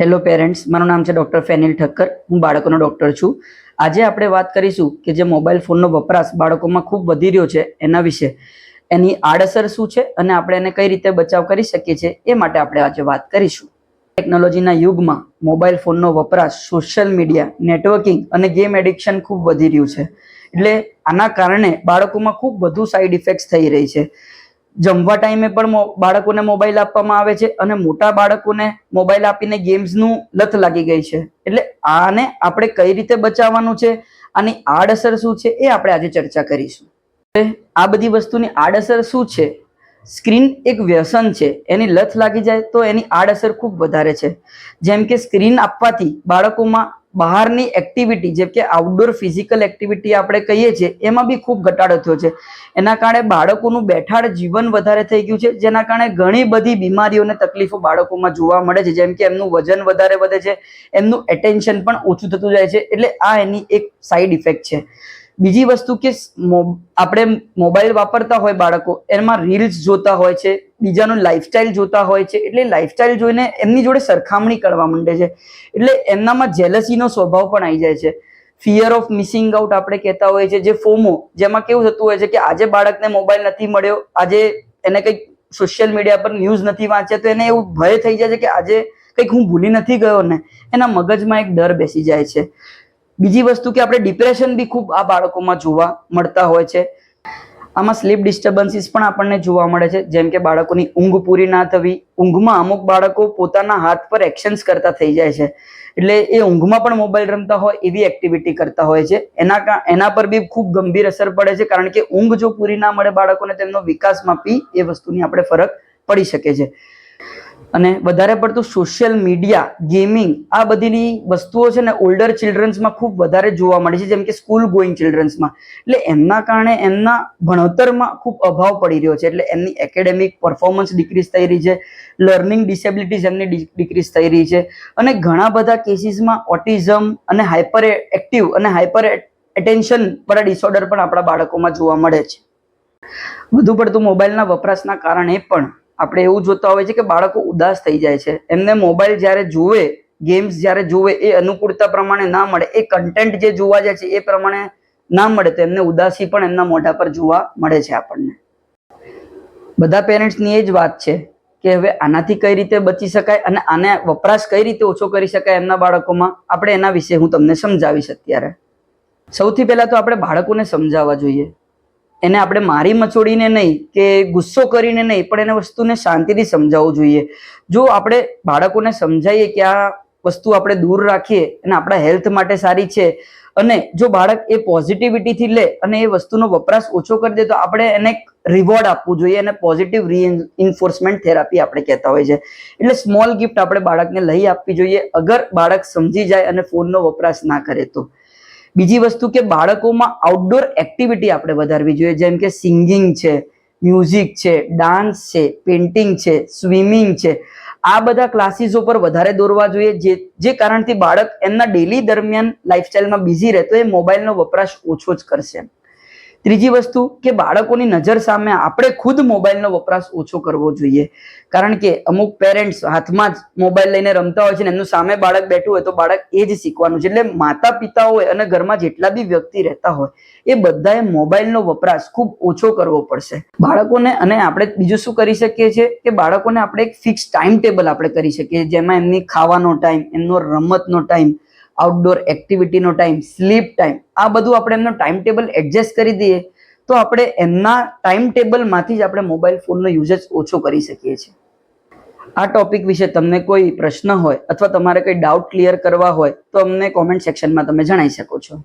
Hello parents મારું નામ છે ડૉક્ટર ફેનિલ ઠક્કર. હું બાળકોનો ડૉક્ટર છું. આજે આપણે વાત કરીશું કે જે મોબાઈલ ફોનનો વપરાશ બાળકોમાં ખૂબ વધી રહ્યો છે એના વિશે. એની આડઅસર શું છે અને આપણે એને કઈ રીતે બચાવ કરી શકીએ છીએ એ માટે આપણે આજે વાત કરીશું. ટેકનોલોજીના યુગમાં મોબાઈલ ફોનનો વપરાશ સોશિયલ મીડિયા, નેટવર્કિંગ અને ગેમ એડિક્શન ખૂબ વધી રહ્યું છે. એટલે આના કારણે બાળકોમાં ખૂબ વધુ સાઈડ ઇફેક્ટ્સ થઈ રહી છે. જમવા ટાઈમે પણ બાળકોને મોબાઈલ આપવામાં આવે છે અને મોટા બાળકોને મોબાઈલ આપીને ગેમ્સનું લત લાગી ગઈ છે. એટલે આને આપણે કઈ રીતે બચાવવાનું છે આની આડઅસર શું છે એ આપણે આજે ચર્ચા કરીશું. આ બધી વસ્તુની આડઅસર શું છે? સ્ક્રીન એક વ્યસન છે. એની લત લાગી જાય તો એની આડઅસર ખૂબ વધારે છે. જેમ કે સ્ક્રીન આપવાથી બાળકોમાં બહારની એક્ટિવિટી જેમ કે આઉટડોર ફિઝિકલ એક્ટિવિટી આપણે કહીએ છીએ, એમાં બી ખૂબ ઘટાડો થયો છે. એના કારણે બાળકોનું બેઠાડ જીવન વધારે થઈ ગયું છે, જેના કારણે ઘણી બધી બીમારીઓને તકલીફો બાળકોમાં જોવા મળે છે, જેમ કે એમનું વજન વધારે વધે છે, એમનું એટેન્શન પણ ઓછું થતું જાય છે, એટલે આ એની એક સાઈડ ઇફેક્ટ છે. બીજી વસ્તુ કે આપણે મોબાઈલ વાપરતા હોય બાળકો, એમાં રીલ્સ જોતા હોય છે, બીજાનું લાઈફસ્ટાઈલ જોતા હોય છે, એટલે લાઈફસ્ટાઈલ જોઈને એમની જોડે સરખામણી કરવા માંડે છે. એટલે એમનામાં જેલસીનો સ્વભાવ પણ આવી જાય છે. ફિયર ઓફ મિસિંગ આઉટ આપણે કહેતા હોઈએ છીએ, જે ફોમો, જેમાં કેવું થતું હોય છે કે આજે બાળકને મોબાઈલ નથી મળ્યો, આજે એને કંઈક સોશિયલ મીડિયા પર ન્યૂઝ નથી વાંચ્યા, તો એને એવું ભય થઈ જાય છે કે આજે કંઈક હું ભૂલી નથી ગયો ને, એના મગજમાં એક ડર બેસી જાય છે. બીજી વસ્તુ કે આપણે ડિપ્રેશન બી ખૂબ આ બાળકોમાં જોવા મળતા હોય છે. આમાં સ્લીપ ડિસ્ટર્બન્સીસ પણ આપણને જોવા મળે છે. જેમ કે બાળકોની ઊંઘ પૂરી ના થવી, ઊંઘમાં અમુક બાળકો પોતાના હાથ પર એક્શન્સ કરતા થઈ જાય છે. એટલે એ ઊંઘમાં પણ મોબાઈલ રમતા હોય, એવી એક્ટિવિટી કરતા હોય છે. એના એના પર બી ખૂબ ગંભીર અસર પડે છે, કારણ કે ઊંઘ જો પૂરી ના મળે બાળકોને, તેમનો વિકાસમાં બી એ વસ્તુની આપણે ફરક પડી શકે છે. અને વધારે પડતું સોશિયલ મીડિયા ગેમિંગ આ બધીની વસ્તુઓ છે ને ઓલ્ડર ચિલ્ડ્રન્સમાં ખૂબ વધારે જોવા મળે છે, જેમ કે સ્કૂલ ગોઈંગ ચિલ્ડ્રન્સમાં એટલે એમના કારણે એમના ભણતરમાં ખૂબ અભાવ પડી રહ્યો છે, એટલે એમની એકેડેમિક પરફોર્મન્સ ડિક્રીઝ થઈ રહી છે લર્નિંગ ડિસેબિલિટીઝ એમની ડિક્રીઝ થઈ રહી છે અને ઘણા બધા કેસીસમાં ઓટિઝમ અને હાઇપર એક્ટિવ અને હાઇપર એટેન્શન પર ડિસઓર્ડર પણ આપણા બાળકોમાં જોવા મળે છે. વધુ પડતું મોબાઈલના વપરાશના કારણે પણ આપણે એવું જોતા હોય છે કે બાળકો ઉદાસ થઈ જાય છે. એમને મોબાઈલ જ્યારે જુએ ગેમ્સ જ્યારે જુએ, એ અનુકૂળતા પ્રમાણે ના મળે. એ કન્ટેન્ટ જે જોવા જાય છે એ પ્રમાણે ના મળે તો એમને ઉદાસી પણ એમના મોઢા પર જોવા મળે છે આપણને. બધા પેરેન્ટ્સની એ જ વાત છે કે હવે આનાથી કઈ રીતે બચી શકાય અને આને વપરાશ કઈ રીતે ઓછો કરી શકાય એમના બાળકોમાં, આપણે એના વિશે હું તમને સમજાવીશ અત્યારે. સૌથી પહેલા તો આપણે બાળકોને સમજાવવા જોઈએ. એને આપણે મારી મચોડીને નહીં કે ગુસ્સો કરીને નહીં, પણ એને વસ્તુને શાંતિથી સમજાવવું જોઈએ. જો આપણે બાળકોને સમજાવીએ કે આ વસ્તુ આપણે દૂર રાખીએ અને આપણા હેલ્થ માટે સારી છે, અને જો બાળક એ પોઝિટિવિટીથી લે અને એ વસ્તુનો વપરાશ ઓછો કરી દે, તો આપણે એને રિવોર્ડ આપવું જોઈએ અને પોઝિટિવ રીઇન્ફોર્સમેન્ટ થેરાપી આપણે કહેતા હોય છે. એટલે સ્મોલ ગિફ્ટ આપણે બાળકને લઈ આપવી જોઈએ. અગર બાળક સમજી જાય અને ફોનનો વપરાશ ના કરે તો. બીજી વસ્તુ કે બાળકોમાં આઉટડોર એક્ટિવિટી આપણે વધારવી જોઈએ, જેમ કે સિંગિંગ છે મ્યુઝિક છે ડાન્સ છે પેઇન્ટિંગ છે સ્વિમિંગ છે. આ બધા ક્લાસીસો પર વધારે દોરવા જોઈએ, જે જે કારણથી બાળક એમના ડેલી દરમિયાન લાઈફસ્ટાઈલમાં બિઝી રહે તો એ મોબાઈલનો વપરાશ ઓછો જ કરશે. ત્રીજી વસ્તુ કે બાળકોની નજર સામે આપણે ખુદ મોબાઈલનો વપરાશ ઓછો કરવો જોઈએ. કારણ કે અમુક પેરેન્ટ્સ હાથમાં જ મોબાઈલ લઈને રમતા હોય છે ને એમનું સામે બાળક બેઠું હોય તો બાળક એ જ શીખવાનું છે. એટલે માતા પિતા હોય અને ઘરમાં જેટલા બી વ્યક્તિ રહેતા હોય, એ બધાએ મોબાઈલનો વપરાશ ખૂબ ઓછો કરવો પડશે. બાળકોને અને આપણે બીજું શું કરી શકીએ છીએ કે બાળકોને આપણે એક ફિક્સ ટાઈમ ટેબલ આપણે કરી શકીએ. જેમાં એમની ખાવાનો ટાઈમ એમનો રમતનો ટાઈમ આઉટડોર એક્ટિવિટીનો ટાઈમ સ્લીપ ટાઈમ આ બધું આપણે એમનો ટાઈમ ટેબલ એડજસ્ટ કરી દઈએ તો આપણે એમના ટાઈમ ટેબલમાંથી જ આપણે મોબાઈલ ફોનનો યુઝેજ ઓછો કરી શકીએ છીએ. આ ટોપિક વિશે તમને કોઈ પ્રશ્ન હોય અથવા તમારે કોઈ ડાઉટ ક્લિયર કરવા હોય તો અમને કોમેન્ટ સેક્શનમાં તમે જણાવી શકો છો.